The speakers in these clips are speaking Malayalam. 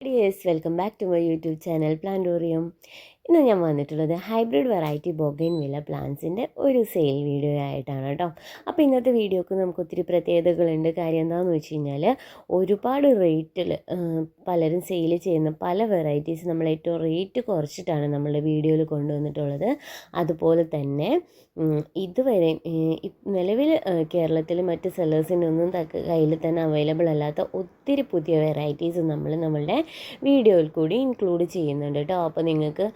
dears welcome back to my YouTube channel Plantorium ഇന്ന് ഞാൻ വന്നിട്ടുള്ളത് ഹൈബ്രിഡ് വെറൈറ്റി ബൊഗൈൻ വില പ്ലാന്റ്സിന്റെ ഒരു സെയിൽ വീഡിയോ ആയിട്ടാണ് കേട്ടോ അപ്പോൾ ഇന്നത്തെ വീഡിയോക്ക് നമുക്ക് ഒത്തിരി പ്രത്യേകതകളുണ്ട്. കാര്യം എന്താണെന്ന് വെച്ച് കഴിഞ്ഞാൽ ഒരുപാട് റേറ്റിൽ പലരും സെയിൽ ചെയ്യുന്ന പല വെറൈറ്റീസ് നമ്മൾ ഏറ്റവും റേറ്റ് കുറച്ചിട്ടാണ് നമ്മളുടെ വീഡിയോയിൽ കൊണ്ടുവന്നിട്ടുള്ളത്. അതുപോലെ തന്നെ ഇതുവരെ നിലവിൽ കേരളത്തിൽ മറ്റ് സെല്ലേഴ്സിന്റെ ഒന്നും തക്ക കയ്യിൽ തന്നെ അവൈലബിൾ അല്ലാത്ത ഒത്തിരി പുതിയ വെറൈറ്റീസ് നമ്മൾ നമ്മളുടെ വീഡിയോയിൽ കൂടി ഇൻക്ലൂഡ് ചെയ്യുന്നുണ്ട് കേട്ടോ അപ്പോൾ നിങ്ങൾക്ക്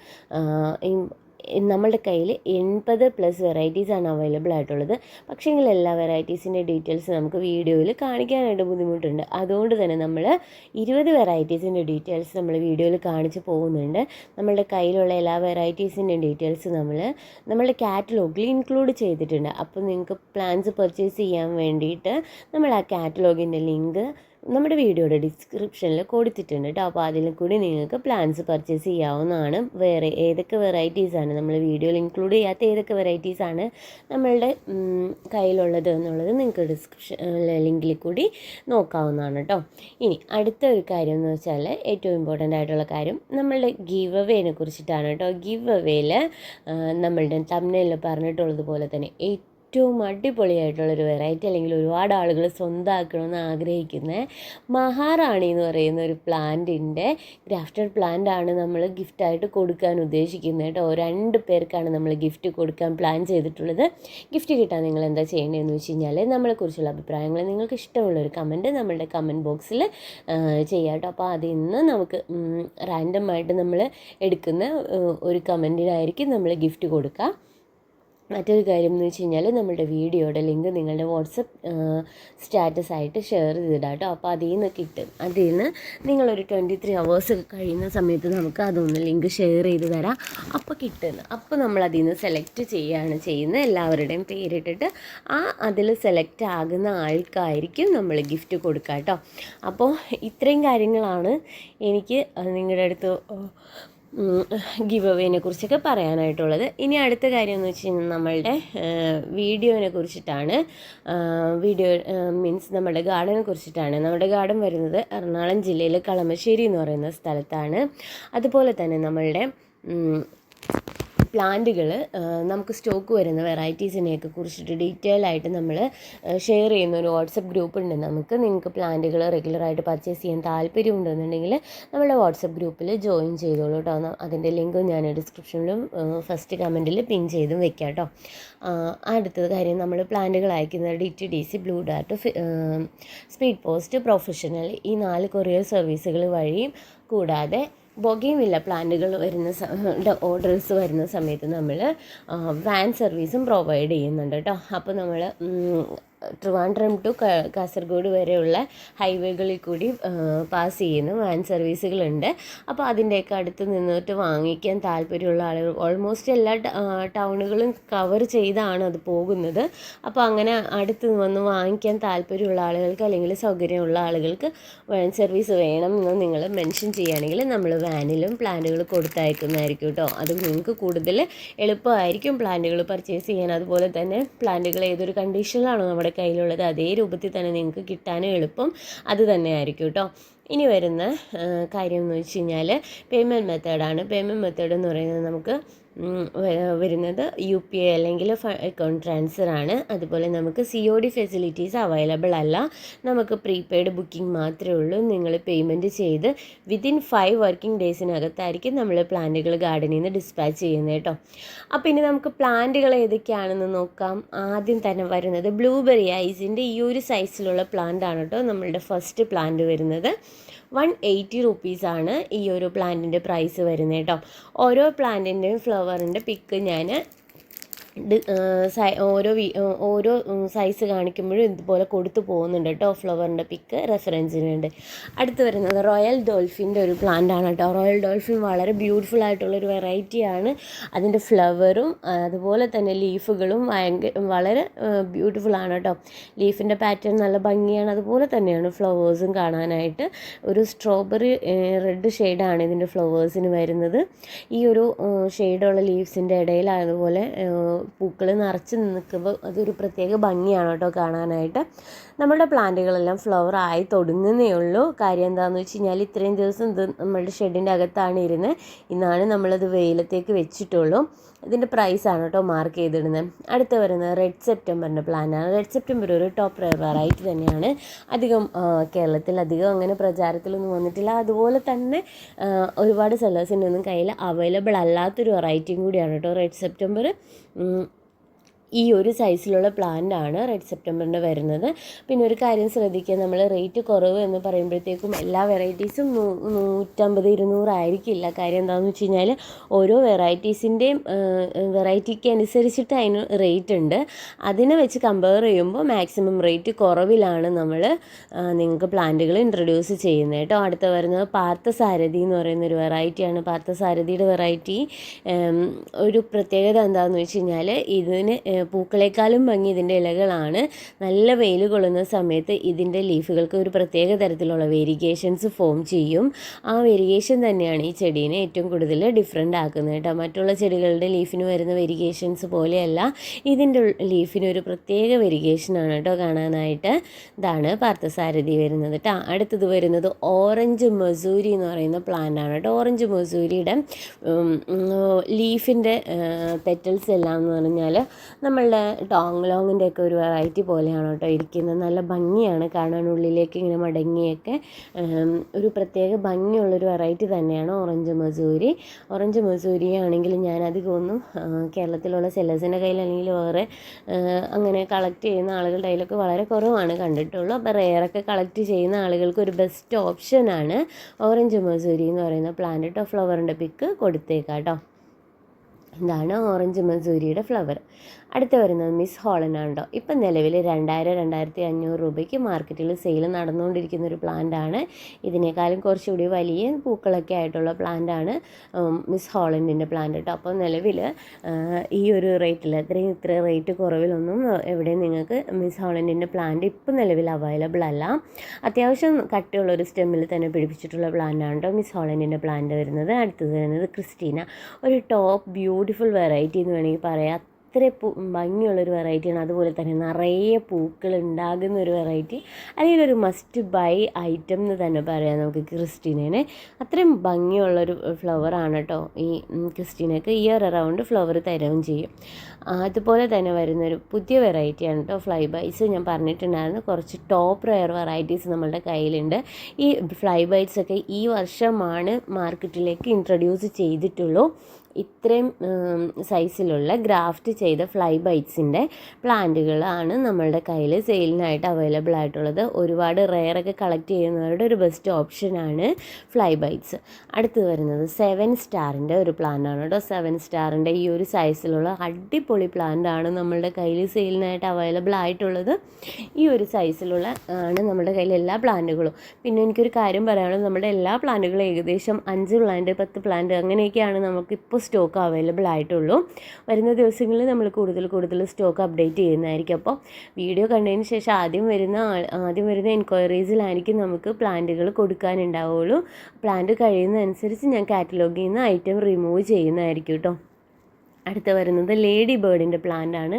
നമ്മളുടെ കയ്യിൽ എൺപത് പ്ലസ് വെറൈറ്റീസാണ് അവൈലബിൾ ആയിട്ടുള്ളത്. പക്ഷേങ്കിൽ എല്ലാ വെറൈറ്റീസിന്റെ ഡീറ്റെയിൽസ് നമുക്ക് വീഡിയോയിൽ കാണിക്കാനായിട്ട് ബുദ്ധിമുട്ടുണ്ട്. അതുകൊണ്ട് തന്നെ നമ്മൾ ഇരുപത് വെറൈറ്റീസിന്റെ ഡീറ്റെയിൽസ് നമ്മൾ വീഡിയോയിൽ കാണിച്ച് പോകുന്നുണ്ട്. നമ്മളുടെ കയ്യിലുള്ള എല്ലാ വെറൈറ്റീസിന്റെ ഡീറ്റെയിൽസ് നമ്മൾ നമ്മളുടെ കാറ്റലോഗിൽ ഇൻക്ലൂഡ് ചെയ്തിട്ടുണ്ട്. അപ്പോൾ നിങ്ങൾക്ക് പ്ലാൻസ് പർച്ചേസ് ചെയ്യാൻ വേണ്ടിയിട്ട് നമ്മൾ ആ കാറ്റലോഗിന്റെ ലിങ്ക് നമ്മുടെ വീഡിയോയുടെ ഡിസ്ക്രിപ്ഷനിൽ കൊടുത്തിട്ടുണ്ട് കേട്ടോ അപ്പോൾ അതിൽ കൂടി നിങ്ങൾക്ക് പ്ലാൻസ് പർച്ചേസ് ചെയ്യാവുന്നതാണ്. വേറെ ഏതൊക്കെ വെറൈറ്റീസാണ് നമ്മൾ വീഡിയോയിൽ ഇൻക്ലൂഡ് ചെയ്യാത്ത ഏതൊക്കെ വെറൈറ്റീസാണ് നമ്മളുടെ കയ്യിലുള്ളത് എന്നുള്ളത് നിങ്ങൾക്ക് ഡിസ്ക്രിപ്ഷൻ ലിങ്കിൽ കൂടി നോക്കാവുന്നതാണ് കേട്ടോ ഇനി അടുത്ത ഒരു കാര്യം എന്ന് വെച്ചാൽ ഏറ്റവും ഇമ്പോർട്ടന്റ് ആയിട്ടുള്ള കാര്യം നമ്മളുടെ ഗീവ് അവേനെ കുറിച്ചിട്ടാണ് കേട്ടോ ഗീവ് അവേയിൽ നമ്മളുടെ തമിഴിൽ പറഞ്ഞിട്ടുള്ളതുപോലെ തന്നെ ഏറ്റവും അടിപൊളിയായിട്ടുള്ളൊരു വെറൈറ്റി അല്ലെങ്കിൽ ഒരുപാട് ആളുകൾ സ്വന്തമാക്കണമെന്ന് ആഗ്രഹിക്കുന്ന മഹാറാണി എന്ന് പറയുന്ന ഒരു പ്ലാന്റിന്റെ ഗ്രാഫ്റ്റഡ് പ്ലാന്റ് ആണ് നമ്മൾ ഗിഫ്റ്റായിട്ട് കൊടുക്കാൻ ഉദ്ദേശിക്കുന്നത് കേട്ടോ. രണ്ട് പേർക്കാണ് നമ്മൾ ഗിഫ്റ്റ് കൊടുക്കാൻ പ്ലാൻ ചെയ്തിട്ടുള്ളത്. ഗിഫ്റ്റ് കിട്ടാൻ നിങ്ങൾ എന്താ ചെയ്യേണ്ടതെന്ന് വെച്ച് കഴിഞ്ഞാൽ നമ്മളെക്കുറിച്ചുള്ള അഭിപ്രായങ്ങൾ നിങ്ങൾക്ക് ഇഷ്ടമുള്ള ഒരു കമന്റ് നമ്മളുടെ കമന്റ് ബോക്സിൽ ചെയ്യാം കേട്ടോ. അപ്പോൾ അതിൽ നിന്ന് നമുക്ക് റാൻഡമായിട്ട് നമ്മൾ എടുക്കുന്ന ഒരു കമന്റിനായിരിക്കും നമ്മൾ ഗിഫ്റ്റ് കൊടുക്കുക മറ്റൊരു കാര്യം എന്ന് വെച്ച് കഴിഞ്ഞാൽ നമ്മുടെ വീഡിയോയുടെ ലിങ്ക് നിങ്ങളുടെ വാട്സപ്പ് സ്റ്റാറ്റസ് ആയിട്ട് ഷെയർ ചെയ്തിടാം കേട്ടോ. അപ്പോൾ അതിൽ നിന്ന് കിട്ടും അതിൽ നിന്ന് നിങ്ങളൊരു ട്വന്റി ത്രീ അവേഴ്സ് കഴിയുന്ന സമയത്ത് നമുക്ക് അതൊന്ന് ലിങ്ക് ഷെയർ ചെയ്ത് തരാം. അപ്പോൾ കിട്ടുന്നു അപ്പോൾ നമ്മൾ അതിൽ നിന്ന് സെലക്ട് ചെയ്യുകയാണ് ചെയ്യുന്നത്. എല്ലാവരുടെയും പേരിട്ടിട്ട് ആ അതിൽ സെലക്ട് ആകുന്ന ആൾക്കായിരിക്കും നമ്മൾ ഗിഫ്റ്റ് കൊടുക്കുക കേട്ടോ. അപ്പോൾ ഇത്രയും കാര്യങ്ങളാണ് എനിക്ക് നിങ്ങളുടെ അടുത്ത് ഗിവ് അവേനെ കുറിച്ചൊക്കെ പറയാനായിട്ടുള്ളത്. ഇനി അടുത്ത കാര്യം എന്ന് വെച്ച് കഴിഞ്ഞാൽ നമ്മളുടെ വീഡിയോനെ കുറിച്ചിട്ടാണ്. വീഡിയോ മീൻസ് നമ്മുടെ ഗാർഡനെ കുറിച്ചിട്ടാണ്. നമ്മുടെ ഗാർഡൻ വരുന്നത് എറണാകുളം ജില്ലയിലെ കളമശ്ശേരി എന്ന് പറയുന്ന സ്ഥലത്താണ്. അതുപോലെ തന്നെ നമ്മളുടെ പ്ലാന്റുകൾ നമുക്ക് സ്റ്റോക്ക് വരുന്ന വെറൈറ്റീസിനെയൊക്കെ കുറിച്ചിട്ട് ഡീറ്റെയിൽ ആയിട്ട് നമ്മൾ ഷെയർ ചെയ്യുന്ന ഒരു വാട്സപ്പ് ഗ്രൂപ്പ് ഉണ്ട്. നമുക്ക് നിങ്ങൾക്ക് പ്ലാന്റുകൾ റെഗുലറായിട്ട് പർച്ചേസ് ചെയ്യാൻ താല്പര്യം ഉണ്ടെന്നുണ്ടെങ്കിൽ നമ്മുടെ വാട്സപ്പ് ഗ്രൂപ്പിൽ ജോയിൻ ചെയ്തോളൂ കേട്ടോ. അതിന്റെ ലിങ്ക് ഞാൻ ഡിസ്ക്രിപ്ഷനിലും ഫസ്റ്റ് കമന്റിൽ പിൻ ചെയ്തും വെക്കാം കേട്ടോ. അടുത്തത് കാര്യം നമ്മൾ പ്ലാന്റുകൾ അയക്കുന്ന D T D C Blue Dart speed post professional ഈ നാല് കൊറിയർ സർവീസുകൾ വഴിയും കൂടാതെ ബൊഗീമില്ല പ്ലാന്റുകൾ വരുന്ന ഓർഡേഴ്സ് വരുന്ന സമയത്ത് നമ്മൾ വാൻ സർവീസും പ്രൊവൈഡ് ചെയ്യുന്നുണ്ട് കേട്ടോ അപ്പോൾ നമ്മൾ ട്രിവാൻഡ്രം ടു കാസർഗോഡ് വരെയുള്ള ഹൈവേകളിൽ കൂടി പാസ് ചെയ്യുന്ന വാൻ സർവീസുകളുണ്ട്. അപ്പോൾ അതിന്റെയൊക്കെ അടുത്ത് നിന്നിട്ട് വാങ്ങിക്കാൻ താല്പര്യമുള്ള ആളുകൾ ഓൾമോസ്റ്റ് എല്ലാ ടൗണുകളും കവർ ചെയ്താണ് അത് പോകുന്നത്. അപ്പോൾ അങ്ങനെ അടുത്ത് വന്ന് വാങ്ങിക്കാൻ താല്പര്യമുള്ള ആളുകൾക്ക് അല്ലെങ്കിൽ സൗകര്യമുള്ള ആളുകൾക്ക് വാൻ സർവീസ് വേണം എന്ന് നിങ്ങൾ മെൻഷൻ ചെയ്യുകയാണെങ്കിൽ നമ്മൾ വാനിലും പ്ലാനുകൾ കൊടുത്തയക്കുന്നതായിരിക്കും കേട്ടോ. അത് നിങ്ങൾക്ക് കൂടുതൽ എളുപ്പമായിരിക്കും പ്ലാന്റുകൾ പർച്ചേസ് ചെയ്യാൻ. അതുപോലെ തന്നെ പ്ലാന്റുകൾ ഏതൊരു കണ്ടീഷനിലാണോ നമ്മുടെ കയ്യിലുള്ളത് അതേ രൂപത്തിൽ തന്നെ നിങ്ങൾക്ക് കിട്ടാനും എളുപ്പം അത് തന്നെയായിരിക്കും കേട്ടോ. ഇനി വരുന്ന കാര്യം എന്ന് വെച്ച് കഴിഞ്ഞാൽ പേയ്മെന്റ് മെത്തേഡാണ് പേയ്മെന്റ് മെത്തേഡ് എന്ന് പറയുന്നത് നമുക്ക് വരുന്നത് യു പി ഐ അല്ലെങ്കിൽ അക്കൗണ്ട് ട്രാൻസ്ഫർ ആണ്. അതുപോലെ നമുക്ക് C O D facilities available അല്ല. നമുക്ക് പ്രീപെയ്ഡ് ബുക്കിംഗ് മാത്രമേ ഉള്ളൂ. നിങ്ങൾ പേയ്മെന്റ് ചെയ്ത് വിതിൻ ഫൈവ് വർക്കിംഗ് ഡേയ്സിനകത്തായിരിക്കും നമ്മൾ പ്ലാന്റുകൾ ഗാർഡനിൽ നിന്ന് ഡിസ്പാച്ച് ചെയ്യുന്നത് കേട്ടോ. അപ്പോൾ ഇനി നമുക്ക് പ്ലാന്റുകൾ ഏതൊക്കെയാണെന്ന് നോക്കാം. ആദ്യം തന്നെ വരുന്നത് ബ്ലൂബെറി ഐസിന്റെ ഈ ഒരു സൈസിലുള്ള പ്ലാന്റ് ആണ് കേട്ടോ നമ്മളുടെ ഫസ്റ്റ് പ്ലാന്റ് വരുന്നത്. വൺ എയ്റ്റി റുപ്പീസാണ് ഈ ഒരു പ്ലാന്റിന്റെ പ്രൈസ് വരുന്നത് കേട്ടോ. ഓരോ പ്ലാന്റിന്റെയും ഫ്ലവറിന്റെ പിക്ക് ഞാൻ ഓരോ ഓരോ സൈസ് കാണിക്കുമ്പോഴും ഇതുപോലെ കൊടുത്തു പോകുന്നുണ്ട് കേട്ടോ. ഫ്ലവറിന്റെ പിക്ക് റെഫറൻസിനുണ്ട് അടുത്ത് വരുന്നത് റോയൽ ഡോൾഫിന്റെ ഒരു പ്ലാന്റ് ആണ് കേട്ടോ. റോയൽ ഡോൾഫിൻ വളരെ ബ്യൂട്ടിഫുൾ ആയിട്ടുള്ളൊരു വെറൈറ്റിയാണ് അതിന്റെ ഫ്ലവറും അതുപോലെ തന്നെ ലീഫുകളും ഭയങ്കര വളരെ ബ്യൂട്ടിഫുൾ ആണ് കേട്ടോ. ലീഫിന്റെ പാറ്റേൺ നല്ല ഭംഗിയാണ്. അതുപോലെ തന്നെയാണ് ഫ്ലവേഴ്സും കാണാനായിട്ട് ഒരു സ്ട്രോബെറി റെഡ് ഷെയ്ഡാണ് ഇതിന്റെ ഫ്ലവേഴ്സിന് വരുന്നത്. ഈ ഒരു ഷെയ്ഡുള്ള ലീവ്സിന്റെ ഇടയിൽ അതുപോലെ പൂക്കൾ നിറച്ച് നിൽക്കുമ്പോൾ അതൊരു പ്രത്യേക ഭംഗിയാണ് കേട്ടോ കാണാനായിട്ട്. നമ്മുടെ പ്ലാന്റുകളെല്ലാം ഫ്ലവർ ആയി തുടങ്ങുന്നേ ഉള്ളൂ. കാര്യം എന്താണെന്ന് വെച്ച് കഴിഞ്ഞാൽ ഇത്രയും ദിവസം ഇത് നമ്മളുടെ ഷെഡിന്റെ അകത്താണ് ഇരുന്ന് ഇന്നാണ് നമ്മളത് വെയിലത്തേക്ക് വെച്ചിട്ടുള്ളൂ. ഇതിന്റെ പ്രൈസാണ് കേട്ടോ മാർക്ക് ചെയ്തിടുന്നത്. അടുത്ത് വരുന്നത് റെഡ് സെപ്റ്റംബറിന്റെ പ്ലാനാണ് റെഡ് സെപ്റ്റംബർ ഒരു ടോപ്പ് വെറൈറ്റി തന്നെയാണ്. അധികം കേരളത്തിൽ അധികം അങ്ങനെ പ്രചാരത്തിലൊന്നും വന്നിട്ടില്ല. അതുപോലെ തന്നെ ഒരുപാട് സെല്ലേഴ്സിന്റെ ഒന്നും കയ്യിൽ അവൈലബിൾ അല്ലാത്തൊരു വെറൈറ്റിയും കൂടിയാണ് കേട്ടോ റെഡ് സെപ്റ്റംബർ ഈ ഒരു സൈസിലുള്ള പ്ലാന്റ് ആണ് റെഡ് സെപ്റ്റംബറിന്റെ വരുന്നത്. പിന്നെ ഒരു കാര്യം ശ്രദ്ധിക്കുക നമ്മൾ റേറ്റ് കുറവ് എന്ന് പറയുമ്പോഴത്തേക്കും എല്ലാ വെറൈറ്റീസും നൂറ്റമ്പത് ഇരുന്നൂറായിരിക്കില്ല കാര്യം എന്താണെന്ന് വെച്ച് കഴിഞ്ഞാൽ ഓരോ വെറൈറ്റീസിന്റെയും വെറൈറ്റിക്ക് അനുസരിച്ചിട്ട് അതിന് റേറ്റ് ഉണ്ട്. അതിനെ വെച്ച് കമ്പയർ ചെയ്യുമ്പോൾ മാക്സിമം റേറ്റ് കുറവിലാണ് നമ്മൾ നിങ്ങൾക്ക് പ്ലാന്റുകൾ ഇൻട്രൊഡ്യൂസ് ചെയ്യുന്നത് കേട്ടോ. അടുത്ത വരുന്നത് പാർത്ഥസാരഥി എന്ന് പറയുന്ന ഒരു വെറൈറ്റിയാണ് പാർത്ഥസാരഥിയുടെ വെറൈറ്റി ഒരു പ്രത്യേകത എന്താണെന്ന് വെച്ച് കഴിഞ്ഞാൽ ഇതിന് പൂക്കളെക്കാളും ഭംഗി ഇതിന്റെ ഇലകളാണ്. നല്ല വെയിൽ കൊള്ളുന്ന സമയത്ത് ഇതിന്റെ ലീഫുകൾക്ക് ഒരു പ്രത്യേക തരത്തിലുള്ള വേരിഗേഷൻസ് ഫോം ചെയ്യും. ആ വേരിഗേഷൻ തന്നെയാണ് ഈ ചെടീനെ ഏറ്റവും കൂടുതൽ ഡിഫറെന്റ് ആക്കുന്നത് കേട്ടോ. മറ്റുള്ള ചെടികളുടെ ലീഫിന് വരുന്ന വേരിഗേഷൻസ് പോലെയല്ല ഇതിന്റെ ലീഫിന് ഒരു പ്രത്യേക വെരിഗേഷനാണ് കേട്ടോ കാണാനായിട്ട് ഇതാണ് പാർത്ഥസാരഥി വരുന്നത് കേട്ടോ. അടുത്തത് വരുന്നത് ഓറഞ്ച് മസൂരി എന്ന് പറയുന്ന പ്ലാന്റ് ആണ് കേട്ടോ. ഓറഞ്ച് മസൂരിയുടെ ലീഫിന്റെ പെറ്റൽസ് എല്ലാം എന്ന് പറഞ്ഞാൽ നമ്മളുടെ ടോങ് ലോങ്ങിന്റെ ഒക്കെ ഒരു വെറൈറ്റി പോലെയാണ് കേട്ടോ ഇരിക്കുന്നത്. നല്ല ഭംഗിയാണ് കാണാൻ. ഉള്ളിലേക്ക് ഇങ്ങനെ മടങ്ങിയൊക്കെ ഒരു പ്രത്യേക ഭംഗിയുള്ളൊരു വെറൈറ്റി തന്നെയാണ് ഓറഞ്ച് മസൂരി ഓറഞ്ച് മസൂരി ആണെങ്കിൽ ഞാൻ അധികമൊന്നും കേരളത്തിലുള്ള സെല്ലേഴ്സിന്റെ കയ്യിൽ അല്ലെങ്കിൽ വേറെ അങ്ങനെ കളക്ട് ചെയ്യുന്ന ആളുകളുടെ കയ്യിലൊക്കെ വളരെ കുറവാണ് കണ്ടിട്ടുള്ളൂ. അപ്പോൾ റെയറൊക്കെ കളക്ട് ചെയ്യുന്ന ആളുകൾക്ക് ഒരു ബെസ്റ്റ് ഓപ്ഷനാണ് ഓറഞ്ച് മസൂരി എന്ന് പറയുന്ന പ്ലാന്റ് ഫ്ലവറിന്റെ പിക്ക് കൊടുത്തേക്കാം കേട്ടോ ഇതാണ് ഓറഞ്ച് മസൂരിയുടെ ഫ്ലവർ അടുത്ത വരുന്നത് മിസ് കേട്ടോ ഇപ്പം നിലവിൽ രണ്ടായിരം രണ്ടായിരത്തി അഞ്ഞൂറ് രൂപയ്ക്ക് മാർക്കറ്റിൽ സെയിൽ നടന്നുകൊണ്ടിരിക്കുന്ന ഒരു പ്ലാന്റ് ആണ് ഇതിനേക്കാളും കുറച്ചുകൂടി വലിയ പൂക്കളൊക്കെ ആയിട്ടുള്ള പ്ലാന്റ് ആണ് മിസ് ഹോളൻഡിന്റെ പ്ലാന്റ് കേട്ടോ. അപ്പോൾ നിലവിൽ ഈ ഒരു റേറ്റിൽ അത്രയും ഇത്ര റേറ്റ് കുറവിലൊന്നും എവിടെയും നിങ്ങൾക്ക് മിസ് ഹോളൻഡിന്റെ പ്ലാന്റ് ഇപ്പം നിലവിൽ അവൈലബിൾ അല്ല. അത്യാവശ്യം കട്ടിയുള്ള ഒരു സ്റ്റെമ്മിൽ തന്നെ പിടിപ്പിച്ചിട്ടുള്ള പ്ലാന്റാണ് കേട്ടോ മിസ് ഹോളൻഡിന്റെ പ്ലാന്റ് വരുന്നത്. അടുത്തത് വരുന്നത് ക്രിസ്റ്റീന. ഒരു ടോപ്പ് ബ്യൂട്ടിഫുൾ വെറൈറ്റി എന്ന് വേണമെങ്കിൽ പറയാം. അത്ര പൂ ഭംഗിയുള്ളൊരു വെറൈറ്റിയാണ്. അതുപോലെ തന്നെ നിറയെ പൂക്കൾ ഉണ്ടാകുന്ന ഒരു വെറൈറ്റി. അല്ലെങ്കിൽ ഒരു മസ്റ്റ് ബൈ ഐറ്റം എന്ന് തന്നെ പറയാം നമുക്ക് ക്രിസ്റ്റീനേനെ. അത്രയും ഭംഗിയുള്ളൊരു ഫ്ലവറാണ് കേട്ടോ ഈ ക്രിസ്റ്റീനക്ക്. ഇയർ അറൗണ്ട് ഫ്ലവർ തരവും ചെയ്യും. അതുപോലെ തന്നെ വരുന്നൊരു പുതിയ വെറൈറ്റിയാണ് കേട്ടോ ഫ്ലൈ ബൈറ്റ്സ് ഞാൻ പറഞ്ഞിട്ടുണ്ടായിരുന്നു കുറച്ച് ടോപ്പ് റയർ വെറൈറ്റീസ് നമ്മളുടെ കയ്യിലുണ്ട്. ഈ ഫ്ലൈ ബൈറ്റ്സൊക്കെ ഈ വർഷമാണ് മാർക്കറ്റിലേക്ക് ഇൻട്രൊഡ്യൂസ് ചെയ്തിട്ടുള്ളൂ. ഇത്രയും സൈസിലുള്ള ഗ്രാഫ്റ്റ് ചെയ്ത ഫ്ലൈ ബൈറ്റ്സിന്റെ പ്ലാന്റുകളാണ് നമ്മളുടെ കയ്യിൽ സെയിലിനായിട്ട് അവൈലബിൾ ആയിട്ടുള്ളത്. ഒരുപാട് റെയറൊക്കെ കളക്ട് ചെയ്യുന്നവരുടെ ഒരു ബെസ്റ്റ് ഓപ്ഷനാണ് ഫ്ലൈ ബൈറ്റ്സ് അടുത്ത് വരുന്നത് സെവൻ സ്റ്റാറിന്റെ ഒരു പ്ലാന്റാണ് കേട്ടോ. സെവൻ സ്റ്റാറിന്റെ ഈ ഒരു സൈസിലുള്ള അടിപൊളി പ്ലാന്റാണ് നമ്മളുടെ കയ്യിൽ സെയിലിനായിട്ട് അവൈലബിൾ ആയിട്ടുള്ളത്. ഈ ഒരു സൈസിലുള്ള ആണ് നമ്മുടെ കയ്യിൽ എല്ലാ പ്ലാന്റുകളും പിന്നെ എനിക്കൊരു കാര്യം പറയാനുള്ളത് നമ്മുടെ എല്ലാ പ്ലാന്റുകളും ഏകദേശം അഞ്ച് പ്ലാന്റ് പത്ത് പ്ലാന്റ് അങ്ങനെയൊക്കെയാണ് നമുക്കിപ്പോൾ സ്റ്റോക്ക് അവൈലബിൾ ആയിട്ടുള്ളൂ. വരുന്ന ദിവസങ്ങളിൽ നമ്മൾ കൂടുതൽ കൂടുതൽ സ്റ്റോക്ക് അപ്ഡേറ്റ് ചെയ്യുന്നതായിരിക്കും. അപ്പോൾ വീഡിയോ കണ്ടതിന് ശേഷം ആദ്യം വരുന്ന ആദ്യം വരുന്ന എൻക്വയറീസിലായിരിക്കും നമുക്ക് പ്ലാന്റുകൾ കൊടുക്കാനുണ്ടാവുള്ളൂ. പ്ലാന്റ് കഴിയുന്നതനുസരിച്ച് ഞാൻ കാറ്റലോഗിൽ നിന്ന് ഐറ്റം റിമൂവ് ചെയ്യുന്നതായിരിക്കും കേട്ടോ. അടുത്ത് വരുന്നത് ലേഡി ബേർഡിന്റെ പ്ലാന്റ് ആണ്.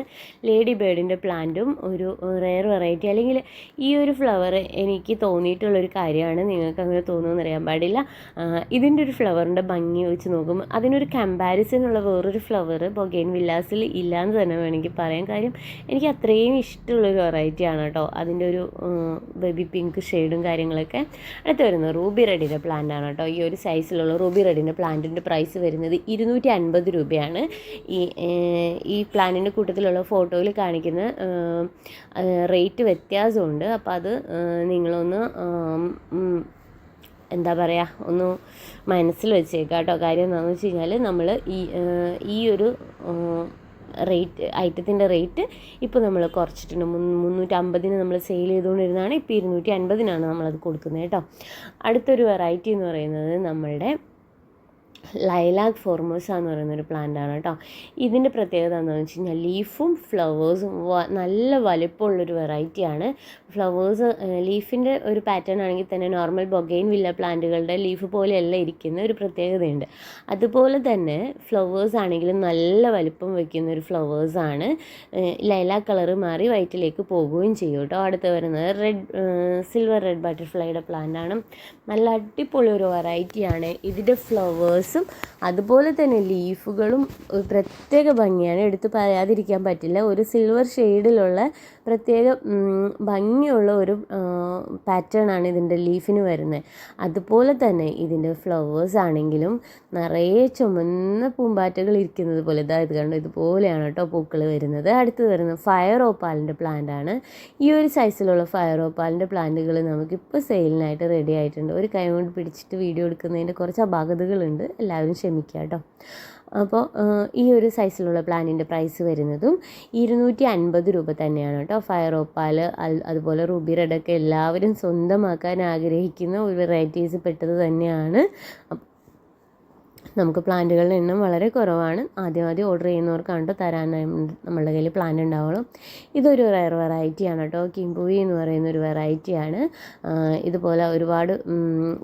ലേഡി ബേർഡിന്റെ പ്ലാന്റും ഒരു റെയർ വെറൈറ്റി അല്ലെങ്കിൽ ഈ ഒരു ഫ്ലവർ എനിക്ക് തോന്നിയിട്ടുള്ളൊരു കാര്യമാണ്. നിങ്ങൾക്ക് അങ്ങനെ തോന്നുമെന്ന് അറിയാൻ പാടില്ല ഇതിന്റെ ഒരു ഫ്ലവറിന്റെ ഭംഗി വെച്ച് നോക്കുമ്പോൾ അതിനൊരു കമ്പാരിസൺ ഉള്ള വേറൊരു ഫ്ലവർ ബൊഗൈൻ വില്ലാസിൽ എന്ന് തന്നെ വേണമെങ്കിൽ പറയാം. കാര്യം എനിക്ക് അത്രയും ഇഷ്ടമുള്ളൊരു വെറൈറ്റിയാണ് കേട്ടോ. അതിന്റെ ഒരു ബേബി പിങ്ക് ഷെയ്ഡും കാര്യങ്ങളൊക്കെ. അടുത്ത് വരുന്നത് റൂബി റെഡിന്റെ പ്ലാന്റ് ആണ് കേട്ടോ. ഈ ഒരു സൈസിലുള്ള റൂബി റെഡിന്റെ പ്ലാന്റിന്റെ പ്രൈസ് വരുന്നത് ഇരുന്നൂറ്റി അൻപത് രൂപയാണ്. ഈ ഈ പ്ലാനിന്റെ കൂട്ടത്തിലുള്ള ഫോട്ടോയിൽ കാണിക്കുന്ന റേറ്റ് വ്യത്യാസമുണ്ട്. അപ്പോൾ അത് നിങ്ങളൊന്ന് എന്താ പറയുക ഒന്ന് മനസ്സിൽ വെച്ചേക്കാം കേട്ടോ കാര്യം എന്താണെന്ന് വെച്ച് കഴിഞ്ഞാൽ നമ്മൾ ഈ ഈ ഒരു റേറ്റ് ഐറ്റത്തിന്റെ റേറ്റ് ഇപ്പോൾ നമ്മൾ കുറച്ചിട്ടുണ്ട്. മുന്നൂറ്റമ്പതിന് നമ്മൾ സെയിൽ ചെയ്തുകൊണ്ടിരുന്നതാണ്. ഇപ്പോൾ ഇരുന്നൂറ്റി അൻപതിനാണ് നമ്മളത് കൊടുക്കുന്നത് കേട്ടോ. അടുത്തൊരു വെറൈറ്റി എന്ന് പറയുന്നത് നമ്മളുടെ ലൈലാക് ഫോർമോസ എന്ന് പറയുന്നൊരു പ്ലാന്റ് ആണ് കേട്ടോ. ഇതിന്റെ പ്രത്യേകത എന്താണെന്ന് വെച്ച് കഴിഞ്ഞാൽ ലീഫും ഫ്ലവേഴ്സും നല്ല വലിപ്പമുള്ളൊരു വെറൈറ്റിയാണ് ഫ്ലവേഴ്സ് ലീഫിന്റെ ഒരു പാറ്റേൺ ആണെങ്കിൽ തന്നെ നോർമൽ ബൊഗൈൻ വില്ല പ്ലാന്റുകളുടെ ലീഫ് പോലെയല്ല ഇരിക്കുന്ന ഒരു പ്രത്യേകതയുണ്ട്. അതുപോലെ തന്നെ ഫ്ലവേഴ്സ് ആണെങ്കിലും നല്ല വലിപ്പം വയ്ക്കുന്ന ഒരു ഫ്ലവേഴ്സാണ് ലൈല കളറ് മാറി വൈറ്റിലേക്ക് പോകുകയും ചെയ്യും കേട്ടോ. അടുത്ത് വരുന്നത് റെഡ് സിൽവർ റെഡ് ബട്ടർഫ്ലൈയുടെ പ്ലാന്റ് ആണ്. നല്ല അടിപൊളി ഒരു വെറൈറ്റിയാണ് ഇതിന്റെ ഫ്ലവേഴ്സും അതുപോലെ തന്നെ ലീഫുകളും പ്രത്യേക ഭംഗിയാണ്. എടുത്ത് പറയാതിരിക്കാൻ പറ്റില്ല. ഒരു സിൽവർ ഷെയ്ഡിലുള്ള പ്രത്യേക ഭംഗിയുള്ള ഒരു പാറ്റേൺ ആണ് ഇതിന്റെ ലീഫിന് വരുന്നത്. അതുപോലെ തന്നെ ഇതിന്റെ ഫ്ലവേഴ്സ് ആണെങ്കിലും നിറയെ ചുമന്ന പൂമ്പാറ്റകൾ ഇരിക്കുന്നത് പോലെ ഇതായത് കണ്ടോ ഇതുപോലെയാണ് കേട്ടോ പൂക്കൾ വരുന്നത്. അടുത്ത് വരുന്നത് ഫയർ ഓപ്പാലിന്റെ പ്ലാന്റ് ആണ്. ഈ ഒരു സൈസിലുള്ള ഫയർ ഓപ്പാലിന്റെ പ്ലാന്റുകൾ നമുക്കിപ്പോൾ സെയിലിനായിട്ട് റെഡി ആയിട്ടുണ്ട്. ഒരു കൈ കൊണ്ട് പിടിച്ചിട്ട് വീഡിയോ എടുക്കുന്നതിന്റെ കുറച്ച് അപാകതകളുണ്ട്. എല്ലാവരും ക്ഷമിക്കുക കേട്ടോ. അപ്പോൾ ഈ ഒരു സൈസിലുള്ള പ്ലാനിന്റെ പ്രൈസ് വരുന്നതും ഇരുന്നൂറ്റി അൻപത് രൂപ തന്നെയാണ് കേട്ടോ. ഫയർ ഓപ്പാൽ അതുപോലെ റൂബി റെഡൊക്കെ എല്ലാവരും സ്വന്തമാക്കാൻ ആഗ്രഹിക്കുന്ന ഒരു വെറൈറ്റീസ് പെട്ടത് തന്നെയാണ്. നമുക്ക് പ്ലാന്റുകളുടെ എണ്ണം വളരെ കുറവാണ്. ആദ്യം ആദ്യം ഓർഡർ ചെയ്യുന്നവർക്കാണ് കേട്ടോ തരാൻ നമ്മളുടെ കയ്യിൽ പ്ലാൻ ഉണ്ടാവുള്ളൂ. ഇതൊരു റയർ വെറൈറ്റിയാണ് കേട്ടോ കിംപുവി എന്ന് പറയുന്ന ഒരു വെറൈറ്റിയാണ് ഇതുപോലെ ഒരുപാട്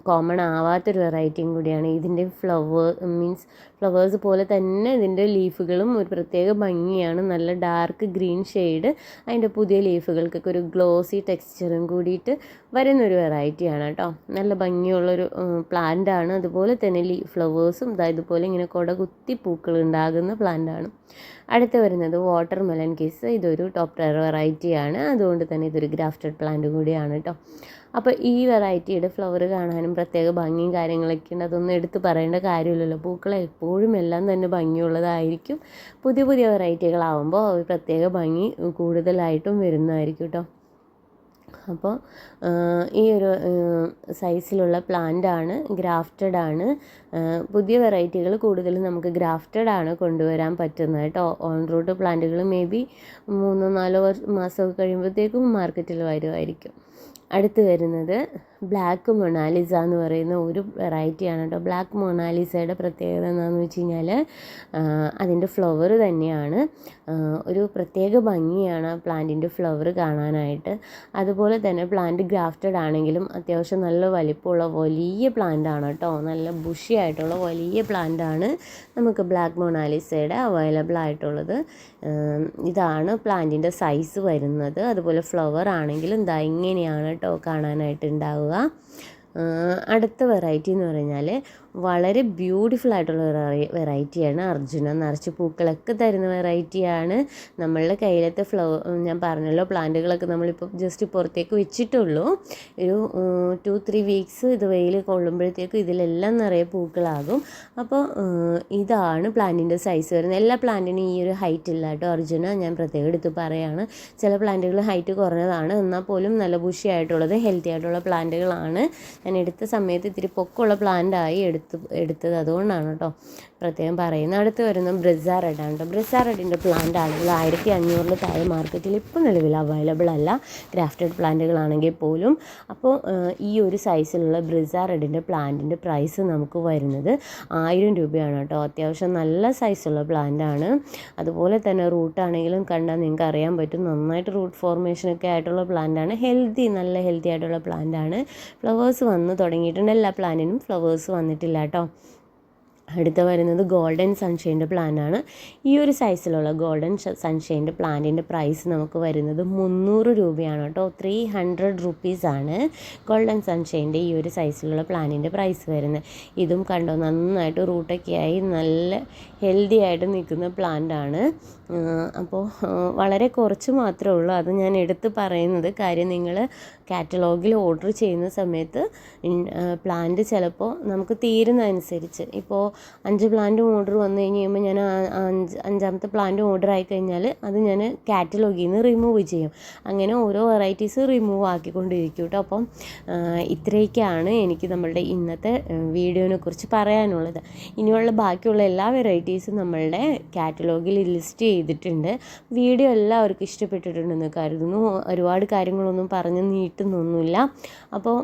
കോമൺ ആവാത്തൊരു വെറൈറ്റിയും കൂടിയാണ്. ഇതിന്റെ ഫ്ലവർ മീൻസ് ഫ്ലവേഴ്സ് പോലെ തന്നെ ഇതിന്റെ ലീഫുകളും ഒരു പ്രത്യേക ഭംഗിയാണ്. നല്ല ഡാർക്ക് ഗ്രീൻ ഷെയ്ഡ് അതിന്റെ പുതിയ ലീഫുകൾക്കൊക്കെ ഒരു ഗ്ലോസി ടെക്സ്ചറും കൂടിയിട്ട് വരുന്നൊരു വെറൈറ്റിയാണ് കേട്ടോ നല്ല ഭംഗിയുള്ളൊരു പ്ലാന്റ് ആണ്. അതുപോലെ തന്നെ ലീ ഫ്ലവേഴ്സും ഇതാ ഇതുപോലെ ഇങ്ങനെ കുട കുത്തി പൂക്കൾ ഉണ്ടാകുന്ന പ്ലാന്റ് ആണ്. അടുത്ത് വരുന്നത് വാട്ടർ മെലൻ കേസ് ഇതൊരു ടോപ്പ് ടയർ വെറൈറ്റിയാണ് അതുകൊണ്ട് തന്നെ ഇതൊരു ഗ്രാഫ്റ്റഡ് പ്ലാന്റ് കൂടിയാണ് കേട്ടോ അപ്പോൾ ഈ വെറൈറ്റിയുടെ ഫ്ലവർ കാണാനും പ്രത്യേക ഭംഗിയും കാര്യങ്ങളൊക്കെ ഉണ്ട്. അതൊന്നും എടുത്ത് പറയേണ്ട കാര്യമില്ലല്ലോ. പൂക്കൾ എപ്പോഴും എല്ലാം തന്നെ ഭംഗിയുള്ളതായിരിക്കും. പുതിയ പുതിയ വെറൈറ്റികളാവുമ്പോൾ പ്രത്യേക ഭംഗി കൂടുതലായിട്ടും വരുന്നതായിരിക്കും കേട്ടോ അപ്പോൾ ഈ ഒരു സൈസിലുള്ള പ്ലാന്റ് ആണ് ഗ്രാഫ്റ്റഡ് ആണ്. പുതിയ വെറൈറ്റികൾ കൂടുതലും നമുക്ക് ഗ്രാഫ്റ്റഡ് ആണ് കൊണ്ടുവരാൻ പറ്റുന്നത് കേട്ടോ. ഓൺ റൂട്ട് പ്ലാന്റുകൾ മേ ബി മൂന്നോ നാലോ മാസമൊക്കെ കഴിയുമ്പോഴത്തേക്കും മാർക്കറ്റിൽ വരുമായിരിക്കും അടുത്ത് വരുന്നത് ബ്ലാക്ക് മൊണാലിസ എന്ന് പറയുന്ന ഒരു വെറൈറ്റിയാണ് കേട്ടോ. ബ്ലാക്ക് മൊണാലിസയുടെ പ്രത്യേകത എന്താണെന്ന് വെച്ച് കഴിഞ്ഞാൽ അതിന്റെ ഫ്ലവർ തന്നെയാണ്. ഒരു പ്രത്യേക ഭംഗിയാണ് ആ പ്ലാന്റിന്റെ ഫ്ലവർ കാണാനായിട്ട്. അതുപോലെ തന്നെ പ്ലാന്റ് ഗ്രാഫ്റ്റഡ് ആണെങ്കിലും അത്യാവശ്യം നല്ല വലിപ്പമുള്ള വലിയ പ്ലാന്റ് ആണ് കേട്ടോ. നല്ല ബുഷി ആയിട്ടുള്ള വലിയ പ്ലാന്റ് ആണ് നമുക്ക് ബ്ലാക്ക് മൊണാലിസയുടെ അവൈലബിൾ ആയിട്ടുള്ളത്. ഇതാണ് പ്ലാന്റിന്റെ സൈസ് വരുന്നത്. അതുപോലെ ഫ്ലവർ ആണെങ്കിലും ഇതാ ഇങ്ങനെയാണ് കേട്ടോ കാണാനായിട്ട് ഉണ്ടാവുക. nữa അടുത്ത വെറൈറ്റി എന്ന് പറഞ്ഞാൽ വളരെ ബ്യൂട്ടിഫുൾ ആയിട്ടുള്ള വെറൈ വെറൈറ്റിയാണ് അർജുന. നിറച്ച് പൂക്കളൊക്കെ തരുന്ന വെറൈറ്റിയാണ് നമ്മളുടെ കയ്യിലത്തെ ഫ്ലവർ ഞാൻ പറഞ്ഞല്ലോ പ്ലാന്റുകളൊക്കെ നമ്മളിപ്പോൾ ജസ്റ്റ് പുറത്തേക്ക് വെച്ചിട്ടുള്ളൂ. ഒരു ടു ത്രീ വീക്സ് ഇത് വെയിൽ കൊള്ളുമ്പോഴത്തേക്കും ഇതിലെല്ലാം നിറയെ പൂക്കളാകും. അപ്പോൾ ഇതാണ് പ്ലാന്റിന്റെ സൈസ് വരുന്നത്. എല്ലാ പ്ലാന്റിനും ഈ ഒരു ഹൈറ്റ് ഇല്ല കേട്ടോ അർജുന. ഞാൻ പ്രത്യേകം എടുത്ത് പറയുകയാണ് ചില പ്ലാന്റുകൾ ഹൈറ്റ് കുറഞ്ഞതാണ്. എന്നാൽ പോലും നല്ല ബുഷി ആയിട്ടുള്ളത് ഹെൽത്തി ആയിട്ടുള്ള പ്ലാന്റുകളാണ് ഞാൻ എടുത്ത സമയത്ത് ഇത്തിരി പൊക്കമുള്ള പ്ലാന്റ് ആയി എടുത്ത് എടുത്തത് അതുകൊണ്ടാണ് കേട്ടോ. പ്രത്യേകം പറയുന്നത് അടുത്ത് വരുന്ന ബ്രിസ റെഡ് ആണ് കേട്ടോ ബ്രിസ റെഡിന്റെ പ്ലാന്റ് ആണെങ്കിൽ ആയിരത്തി അഞ്ഞൂറിൽ താഴെ മാർക്കറ്റിൽ ഇപ്പോൾ നിലവിൽ അവൈലബിൾ അല്ല. ഗ്രാഫ്റ്റഡ് പ്ലാന്റുകളാണെങ്കിൽ പോലും. അപ്പോൾ ഈ ഒരു സൈസിലുള്ള ബ്രിസ റെഡിന്റെ പ്ലാന്റിന്റെ പ്രൈസ് നമുക്ക് വരുന്നത് ആയിരം രൂപയാണ് കേട്ടോ അത്യാവശ്യം നല്ല സൈസുള്ള പ്ലാന്റാണ് അതുപോലെ തന്നെ റൂട്ടാണെങ്കിലും കണ്ടാൽ നിങ്ങൾക്ക് അറിയാൻ പറ്റും. നന്നായിട്ട് റൂട്ട് ഫോർമേഷനൊക്കെ ആയിട്ടുള്ള പ്ലാന്റാണ് ഹെൽത്തി നല്ല ഹെൽത്തി ആയിട്ടുള്ള പ്ലാന്റാണ് ഫ്ലവേഴ്സ് വന്ന് തുടങ്ങിയിട്ടുണ്ട്. എല്ലാ പ്ലാന്റിനും ഫ്ലവേഴ്സ് വന്നിട്ടില്ല കേട്ടോ അടുത്ത വരുന്നത് ഗോൾഡൻ സൺഷൈന്റെ പ്ലാനാണ്. ഈ ഒരു സൈസിലുള്ള ഗോൾഡൻ സൺഷൈന്റെ പ്ലാന്റിന്റെ പ്രൈസ് നമുക്ക് വരുന്നത് മുന്നൂറ് രൂപയാണ് കേട്ടോ. ത്രീ ഹൺഡ്രഡ് റുപ്പീസാണ് ഗോൾഡൻ സൺഷൈന്റെ ഈ ഒരു സൈസിലുള്ള പ്ലാന്റിന്റെ പ്രൈസ് വരുന്നത്. ഇതും കണ്ടോ നന്നായിട്ട് റൂട്ടൊക്കെ ആയി നല്ല ഹെൽത്തി ആയിട്ട് നിൽക്കുന്ന പ്ലാന്റാണ്. അപ്പോൾ വളരെ കുറച്ച് മാത്രമേ ഉള്ളൂ. അത് ഞാൻ എടുത്ത് പറയുന്നത് കാര്യം നിങ്ങൾ കാറ്റലോഗിൽ ഓർഡർ ചെയ്യുന്ന സമയത്ത് പ്ലാന്റ് ചിലപ്പോൾ നമുക്ക് തീരുന്നതനുസരിച്ച്. ഇപ്പോൾ അഞ്ച് പ്ലാന്റ് ഓർഡർ വന്നു കഴിഞ്ഞ് കഴിയുമ്പോൾ ഞാൻ അഞ്ച് അഞ്ചാമത്തെ പ്ലാന്റ് ഓർഡർ ആയി കഴിഞ്ഞാൽ അത് ഞാൻ കാറ്റലോഗിൽ നിന്ന് റിമൂവ് ചെയ്യും. അങ്ങനെ ഓരോ വെറൈറ്റീസ് റിമൂവ് ആക്കിക്കൊണ്ടിരിക്കും കേട്ടോ. അപ്പം ഇത്രയൊക്കെയാണ് എനിക്ക് നമ്മളുടെ ഇന്നത്തെ വീഡിയോനെ കുറിച്ച് പറയാനുള്ളത്. ഇനിയുള്ള ബാക്കിയുള്ള എല്ലാ വെറൈറ്റീസും നമ്മളുടെ കാറ്റലോഗിൽ ലിസ്റ്റ് ചെയ്തിട്ടുണ്ട്. വീഡിയോ എല്ലാവർക്കും ഇഷ്ടപ്പെട്ടിട്ടുണ്ടെന്ന് കരുതുന്നു. ഒരുപാട് കാര്യങ്ങളൊന്നും പറഞ്ഞ് നീട്ടുന്നൊന്നുമില്ല. അപ്പോൾ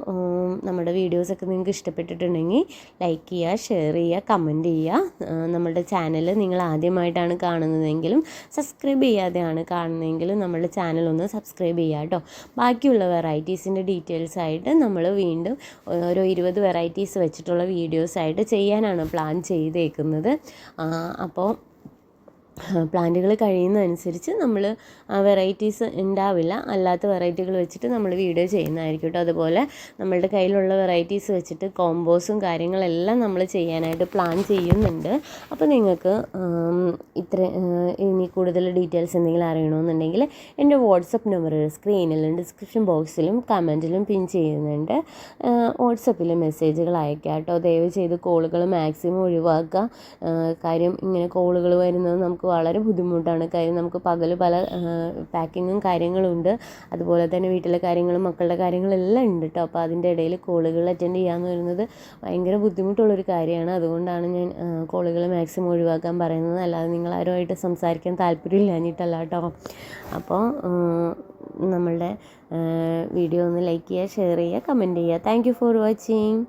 നമ്മുടെ വീഡിയോസൊക്കെ നിങ്ങൾക്ക് ഇഷ്ടപ്പെട്ടിട്ടുണ്ടെങ്കിൽ ലൈക്ക് ചെയ്യുക ഷെയർ ചെയ്യുക കമന്റ് ചെയ്യുക. നമ്മുടെ ചാനൽ നിങ്ങൾ ആദ്യമായിട്ടാണ് കാണുന്നതെങ്കിലും സബ്സ്ക്രൈബ് ചെയ്യാതെയാണ് കാണുന്നതെങ്കിലും നമ്മുടെ ചാനൽ ഒന്ന് സബ്സ്ക്രൈബ് ചെയ്യുക കേട്ടോ. ബാക്കിയുള്ള വെറൈറ്റീസിന്റെ ഡീറ്റെയിൽസ് ആയിട്ട് നമ്മൾ വീണ്ടും ഓരോ ഇരുപത് വെറൈറ്റീസ് വെച്ചിട്ടുള്ള വീഡിയോസ് ആയിട്ട് ചെയ്യാനാണ് പ്ലാൻ ചെയ്തേക്കുന്നത്. അപ്പോൾ പ്ലാന്റുകൾ കഴിയുന്നതനുസരിച്ച് നമ്മൾ ആ വെറൈറ്റീസ് ഉണ്ടാവില്ല അല്ലാത്ത വെറൈറ്റികൾ വെച്ചിട്ട് നമ്മൾ വീഡിയോ ചെയ്യുന്നതായിരിക്കും കേട്ടോ അതുപോലെ നമ്മളുടെ കയ്യിലുള്ള വെറൈറ്റീസ് വെച്ചിട്ട് കോമ്പോസും കാര്യങ്ങളെല്ലാം നമ്മൾ ചെയ്യാനായിട്ട് പ്ലാൻ ചെയ്യുന്നുണ്ട്. അപ്പോൾ നിങ്ങൾക്ക് ഇത്ര ഇനി കൂടുതൽ ഡീറ്റെയിൽസ് എന്തെങ്കിലും അറിയണമെന്നുണ്ടെങ്കിൽ എന്റെ വാട്സപ്പ് നമ്പർ സ്ക്രീനിലും ഡിസ്ക്രിപ്ഷൻ ബോക്സിലും കമന്റിലും പിൻ ചെയ്യുന്നുണ്ട്. വാട്സപ്പിൽ മെസ്സേജുകൾ അയക്കുക കേട്ടോ ദയവ് ചെയ്ത് കോളുകൾ മാക്സിമം ഒഴിവാക്കുക. കാര്യം ഇങ്ങനെ കോളുകൾ വരുന്നത് നമുക്ക് വളരെ ബുദ്ധിമുട്ടാണ്. കാര്യം നമുക്ക് പകൽ പല പാക്കിങ്ങും കാര്യങ്ങളും ഉണ്ട് അതുപോലെ തന്നെ വീട്ടിലെ കാര്യങ്ങളും മക്കളുടെ കാര്യങ്ങളെല്ലാം ഉണ്ട് കേട്ടോ അപ്പോൾ അതിന്റെ ഇടയിൽ കോളുകൾ അറ്റൻഡ് ചെയ്യാമെന്ന് പറയുന്നത് ഭയങ്കര ബുദ്ധിമുട്ടുള്ളൊരു കാര്യമാണ്. അതുകൊണ്ടാണ് ഞാൻ കോളുകൾ മാക്സിമം ഒഴിവാക്കാൻ പറയുന്നത്. അല്ലാതെ നിങ്ങൾ ആരുമായിട്ട് സംസാരിക്കാൻ താല്പര്യമില്ലാഞ്ഞിട്ടല്ല കേട്ടോ അപ്പോൾ നമ്മളുടെ വീഡിയോ ഒന്ന് ലൈക്ക് ചെയ്യുക ഷെയർ ചെയ്യുക കമന്റ് ചെയ്യുക. Thank you for watching